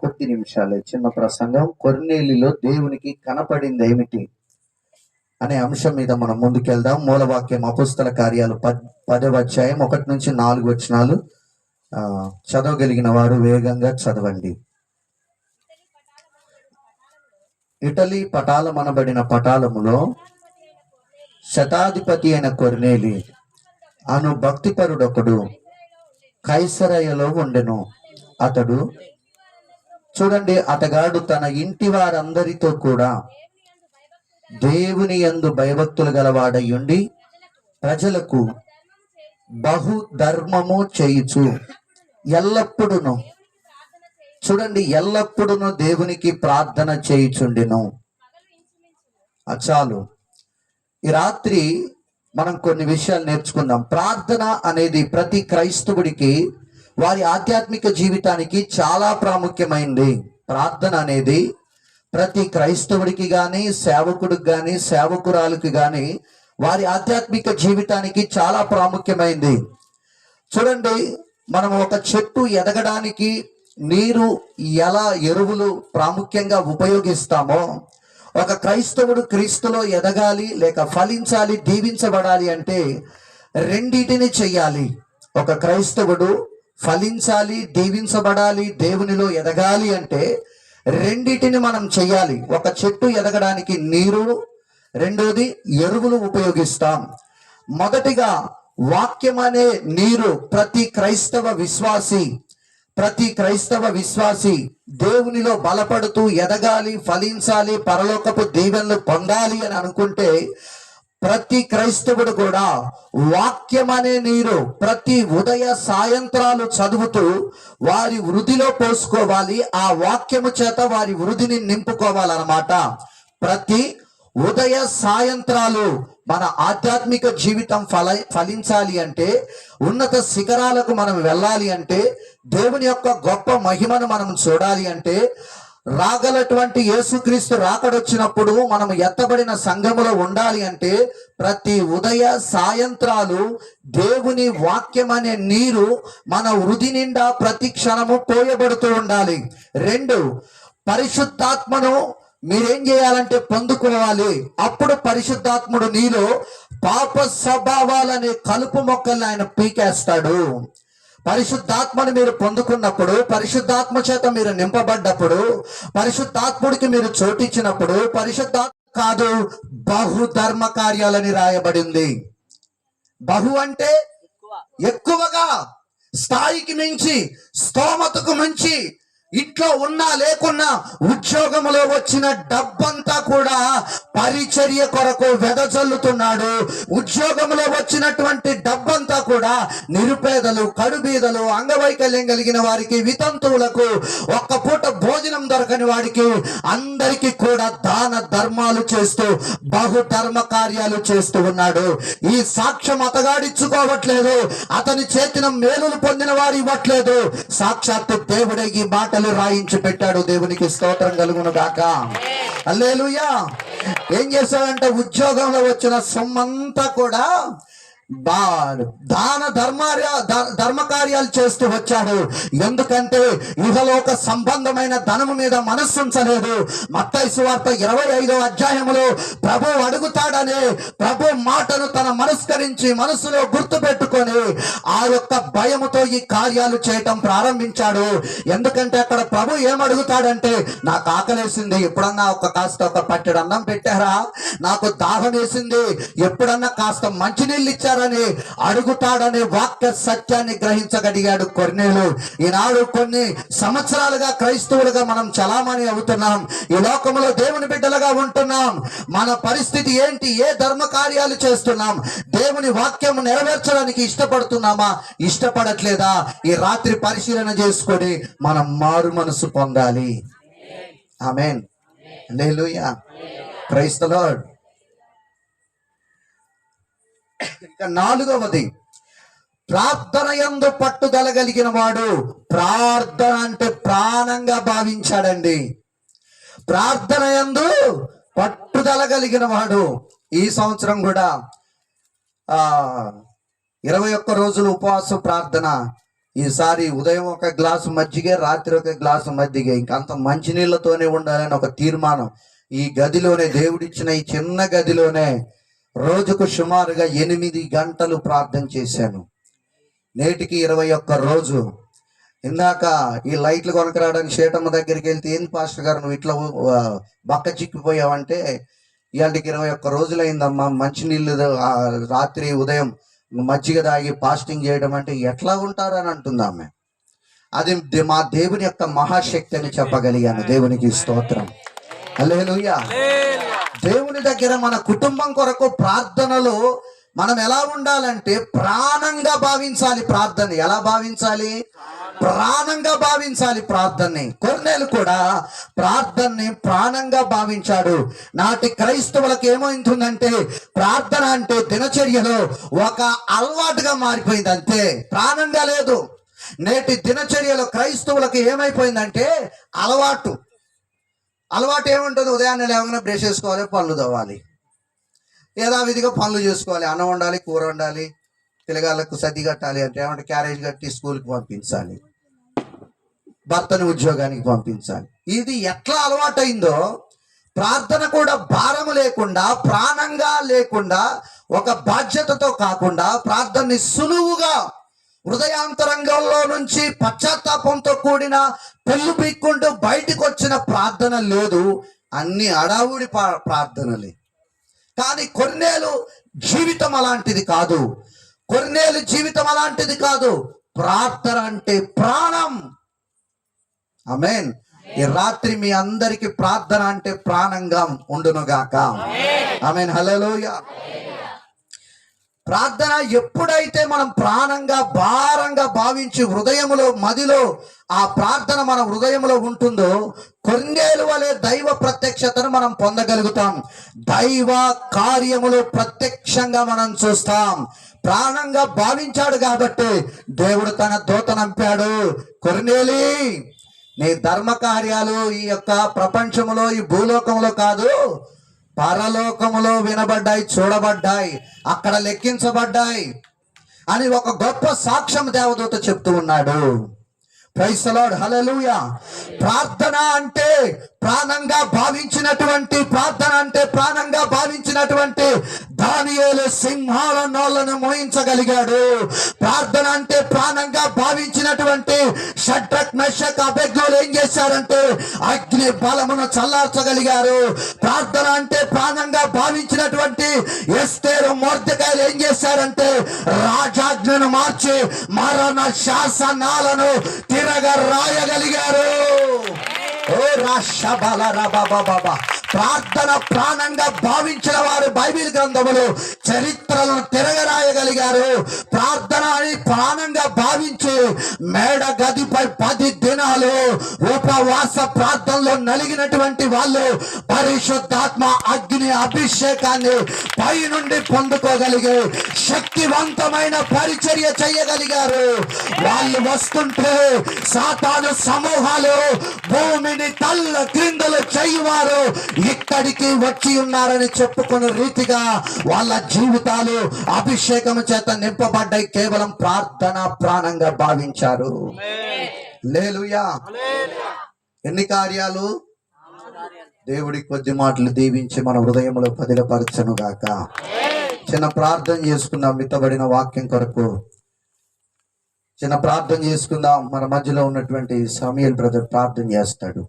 కొద్ది నిమిషాలే. చిన్న ప్రసంగం. కొర్నేలిలో దేవునికి కనపడింది ఏమిటి అనే అంశం మీద మనం ముందుకెళ్దాం. మూలవాక్యం అపుస్తల కార్యాలు పద్ పదవ అధ్యాయం ఒకటి నుంచి నాలుగు వచనాలు. చదవగలిగిన వారు వేగంగా చదవండి. ఇటలీ పటాలమనబడిన పటాలములో శతాధిపతి అయిన కొర్నేలి అను భక్తిపరుడొకడు కైసరయ్యలో ఉండెను. అతడు చూడండి అతగాడు తన ఇంటి వారందరితో కూడా దేవుని యందు భయభక్తులు గలవాడయ్యుండి ప్రజలకు బహు ధర్మము చేయుచు ఎల్లప్పుడును. చూడండి ఎల్లప్పుడును దేవునికి ప్రార్థన చేయుచుండెను. చాలు. ఈ రాత్రి మనం కొన్ని విషయాలు నేర్చుకుందాం. ప్రార్థన అనేది ప్రతి క్రైస్తవుడికి వారి ఆధ్యాత్మిక జీవితానికి చాలా ప్రాముఖ్యమైంది. ప్రార్థన అనేది ప్రతి క్రైస్తవుడికి కానీ సేవకుడికి కానీ సేవకురాలకి కానీ వారి ఆధ్యాత్మిక జీవితానికి చాలా ప్రాముఖ్యమైంది. చూడండి మనం ఒక చెట్టు ఎదగడానికి నీరు ఎలా ఎరువులు ప్రాముఖ్యంగా ఉపయోగిస్తామో ఒక క్రైస్తవుడు క్రీస్తులో ఎదగాలి లేక ఫలించాలి దీవించబడాలి అంటే రెండిటిని చెయ్యాలి. ఒక క్రైస్తవుడు ఫలించాలి దీవించబడాలి దేవునిలో ఎదగాలి అంటే రెండిటిని మనం చెయ్యాలి. ఒక చెట్టు ఎదగడానికి నీరు రెండోది ఎరువులు ఉపయోగిస్తాం. మొదటిగా వాక్యం అనే నీరు ప్రతి క్రైస్తవ విశ్వాసి ప్రతి క్రైస్తవ విశ్వాసి దేవునిలో బలపడుతూ ఎదగాలి ఫలించాలి పరలోకపు దీవెనలు పొందాలి అని అనుకుంటే ప్రతి క్రైస్తవుడు కూడా వాక్యం అనే నీరు ప్రతి ఉదయ సాయంత్రాలు చదువుతూ వారి వృధిలో పోసుకోవాలి. ఆ వాక్యము చేత వారి వృధిని నింపుకోవాలన్నమాట. ప్రతి ఉదయ సాయంత్రాలు మన ఆధ్యాత్మిక జీవితం ఫల ఫలించాలి అంటే ఉన్నత శిఖరాలకు మనం వెళ్ళాలి అంటే దేవుని యొక్క గొప్ప మహిమను మనం చూడాలి అంటే రాగలటువంటి యేసుక్రీస్తు రాకడొచ్చినప్పుడు మనం ఎత్తబడిన సంఘములో ఉండాలి అంటే ప్రతి ఉదయ సాయంత్రాలు దేవుని వాక్యం అనే నీరు మన వృధి నిండా ప్రతి క్షణము పోయబడుతూ ఉండాలి. రెండు పరిశుద్ధాత్మను మీరేం చేయాలంటే పొందుకోవాలి. అప్పుడు పరిశుద్ధాత్ముడు నీలో పాప స్వభావాలనే కలుపు మొక్కల్ని ఆయన పీకేస్తాడు. పరిశుద్ధాత్మను మీరు పొందుకున్నప్పుడు పరిశుద్ధాత్మ చేత మీరు నింపబడ్డప్పుడు పరిశుద్ధాత్ముడికి మీరు చోటిచ్చినప్పుడు పరిశుద్ధాత్మ కాదు బహు ధర్మ కార్యాలని రాయబడింది. బహు అంటే ఎక్కువగా స్థాయికి మించి స్తోమతకు మించి ఇంట్లో ఉన్నా లేకున్నా ఉద్యోగంలో వచ్చిన డబ్బంతా కూడా పరిచర్య కొరకు వెదజల్లుతున్నాడు. ఉద్యోగంలో వచ్చినటువంటి డబ్బంతా కూడా నిరుపేదలు కడుబీదలు అంగవైకల్యం కలిగిన వారికి వితంతువులకు ఒక్క పూట భోజనం దొరకని వాడికి అందరికీ కూడా దాన ధర్మాలు చేస్తూ బహు ధర్మ కార్యాలు చేస్తూ ఉన్నాడు. ఈ సాక్ష్యం అతగాడిచ్చుకోవట్లేదు. అతని చేతిన మేలులు పొందిన వారు ఇవ్వట్లేదు. సాక్షాత్తు దేవుడే ఈ మాట మాటలు రాయించి పెట్టాడు దేవునికి స్తోత్రం కలుగును గాక. అల్లేలుయా ఏం చేశాడంటే ఉద్యోగంలో వచ్చిన సొమ్మంతా కూడా దాన ధర్మార్య ధర్మ కార్యాలు చేస్తూ వచ్చాడు. ఎందుకంటే ఇహలోక సంబంధమైన ధనము మీద మనస్సుంచలేదు. మత్తైసు వార్త ఇరవై ఐదో అధ్యాయంలో ప్రభు అడుగుతాడనే ప్రభు మాటను తన మనస్కరించి మనసులో గుర్తు పెట్టుకొని ఆ యొక్క భయముతో ఈ కార్యాలు చేయటం ప్రారంభించాడు. ఎందుకంటే అక్కడ ప్రభు ఏమడుగుతాడంటే నాకు ఆకలేసింది ఎప్పుడన్నా ఒక కాస్త ఒక పట్టెడు అన్నం పెట్టారా? నాకు దాహం వేసింది ఎప్పుడన్నా కాస్త మంచినీళ్ళు ఇచ్చారని అడుగుతాడనే వాక్య సత్యాన్ని గ్రహించగలిగాడు కొన్నేలు ఈనాడు కొన్ని సంవత్సరాలుగా క్రైస్తవులుగా మనం చలామణి అవుతున్నాం. ఈ లోకంలో దేవుని బిడ్డలుగా ఉంటున్నాం. మన పరిస్థితి ఏంటి? ఏ ధర్మ కార్యాలు చేస్తున్నాం? దేవుని వాక్యం నెరవేర్చడానికి ఇష్టపడుతున్నామా? ఇష్టపడట్లేదా? ఈ రాత్రి పరిశీలన చేసుకొని మనం మారు మనసు పొందాలి. ఆమెన్. హల్లెలూయా. ప్రైస్ ఇక నాలుగవది ప్రార్థన యందు పట్టుదల కలిగిన వాడు ప్రార్థన అంటే ప్రాణంగా భావించాడండి. ప్రార్థన యందు పట్టుదల కలిగిన వాడు ఈ సంవత్సరం కూడా ఆ ఇరవై ఒక్క రోజులు ఉపవాస ప్రార్థన. ఈసారి ఉదయం ఒక గ్లాసు మజ్జిగ రాత్రి ఒక గ్లాసు మజ్జిగ. ఇంకంత మంచినీళ్ళతోనే ఉండాలని ఒక తీర్మానం. ఈ గదిలోనే దేవుడిచ్చిన ఈ చిన్న గదిలోనే రోజుకు సుమారుగా ఎనిమిది గంటలు ప్రార్థన చేశాను. నేటికి ఇరవై ఒక్క రోజు. ఇందాక ఈ లైట్లు కొనకరావడానికి శేటమ్మ దగ్గరికి వెళ్తే ఏంది పాస్టర్ గారు నువ్వు ఇట్లా బక్క చిక్కిపోయావంటే? ఇవాళకి ఇరవై ఒక్క రోజులైందమ్మా. మంచినీళ్ళు రాత్రి ఉదయం మజ్జిగ తాగి ఫాస్టింగ్ చేయడం అంటే ఎట్లా ఉంటారని అంటుంది ఆమె. అది దే- మా దేవుని యొక్క మహాశక్తి అని చెప్పగలిగాను. దేవునికి స్తోత్రం. హల్లెలూయా. దేవుని దగ్గర మన కుటుంబం కొరకు ప్రార్థనలో మనం ఎలా ఉండాలంటే ప్రాణంగా భావించాలి ప్రార్థన ఎలా భావించాలి? ప్రాణంగా భావించాలి ప్రార్థనని. కొన్నేళ్ళు కూడా ప్రార్థనని ప్రాణంగా భావించాడు. నాటి క్రైస్తవులకు ఏమైంటుందంటే ప్రార్థన అంటే దినచర్యలో ఒక అలవాటుగా మారిపోయింది అంతే ప్రాణంగా లేదు. నేటి దినచర్యలో క్రైస్తవులకు ఏమైపోయిందంటే అలవాటు. అలవాటు ఏముంటుంది ఉదయాన్నే లేవగానే బ్రష్ చేసుకోవాలి పళ్ళు తవ్వాలి. యథావిధిగా పనులు చేసుకోవాలి. అన్నం వండాలి కూర వండాలి పిల్లగాళ్ళకు సర్ది కట్టాలి అంటే ఏమంటే క్యారేజ్ కట్టి స్కూల్కి పంపించాలి. భర్తని ఉద్యోగానికి పంపించాలి. ఇది ఎట్లా అలవాటైందో ప్రార్థన కూడా భారము లేకుండా ప్రాణంగా లేకుండా ఒక బాధ్యతతో కాకుండా ప్రార్థనని సులువుగా హృదయాంతరంగంలో నుంచి పశ్చాత్తాపంతో కూడిన పెళ్ళు పీక్కుంటూ బయటికి వచ్చిన ప్రార్థన లేదు. అన్ని అడావుడి పా- ప్రార్థనలే. కానీ కొన్నేలు జీవితం అలాంటిది కాదు. కొన్నేలు జీవితం అలాంటిది కాదు. ప్రార్థన అంటే ప్రాణం. అమేన్ ఈ రాత్రి మీ అందరికి ప్రార్థన అంటే ప్రాణంగా ఉండునుగాక. ఆమెన్. హల్లెలూయా. ప్రార్థన ఎప్పుడైతే మనం ప్రాణంగా భారంగా భావించి హృదయములో మదిలో ఆ ప్రార్థన మన హృదయంలో ఉంటుందో కొన్నేలు వలె దైవ ప్రత్యక్షతను మనం పొందగలుగుతాం. దైవ కార్యములు ప్రత్యక్షంగా మనం చూస్తాం. ప్రాణంగా భావించాడు కాబట్టి దేవుడు తన దూత నంపాడు. కొన్నేలి నీ ధర్మ కార్యాలు ఈ యొక్క ప్రపంచంలో ఈ భూలోకంలో కాదు. పరలోకములో వినబడ్డాయి చూడబడ్డాయి అక్కడ లెక్కించబడ్డాయి అని ఒక గొప్ప సాక్ష్యం దేవదూత చెప్తూ ఉన్నాడు. ప్రైసలాడ్ హలలుయ ప్రార్థన అంటే ప్రాణంగా భావించినటువంటి ప్రార్థన అంటే ప్రాణంగా భావించినటువంటి దానియేలు సింహాల నోళ్ళను మోయించగలిగాడు. ప్రార్థన అంటే ప్రాణంగా భావించినటువంటి మెషక్ అభ్యర్థులు ఏం చేశారంటే అగ్ని బలమును చల్లార్చగలిగారు. ప్రార్థన అంటే ప్రాణంగా భావించినటువంటి ఎస్తేరు మోర్దకాయలు ఏం చేశారంటే రాజాజ్ఞను మార్చి మరణ శాసనాలను తిరగ రాయగలిగారు. ఓ రాషబల బాబా ప్రార్థన ప్రాణంగా భావించిన వారు బైబిల్ గ్రంథములు చరిత్రలను తిరగరాయగలిగారు. ప్రార్థన అని ప్రాణంగా భావించి మేడ గదిపై పది దినాలు ఉపవాస ప్రార్థనలో నలిగినటువంటి వాళ్ళు పరిశుద్ధాత్మ అగ్ని అభిషేకాన్ని పై నుండి పొందుకోగలిగే శక్తివంతమైన పరిచర్య చేయగలిగారు. వాళ్ళు వస్తుంటే సాతాను సమూహాలు భూమిని తల్ల క్రిందలు చేయువారు. ఇక్కడికి వచ్చి ఉన్నారని చెప్పుకునే రీతిగా వాళ్ళ జీవితాలు అభిషేకం చేత నింపబడ్డాయి. కేవలం ప్రార్థన ప్రాణంగా భావించారు. లేలుయా ఎన్ని కార్యాలు? దేవుడి కొద్ది మాటలు దీవించి మన హృదయంలో పదిలపరచను గాక చిన్న ప్రార్థన చేసుకుందాం మిత్తబడిన వాక్యం కొరకు. చిన్న ప్రార్థన చేసుకుందాం. మన మధ్యలో ఉన్నటువంటి సమీల్ బ్రదర్ ప్రార్థన చేస్తాడు.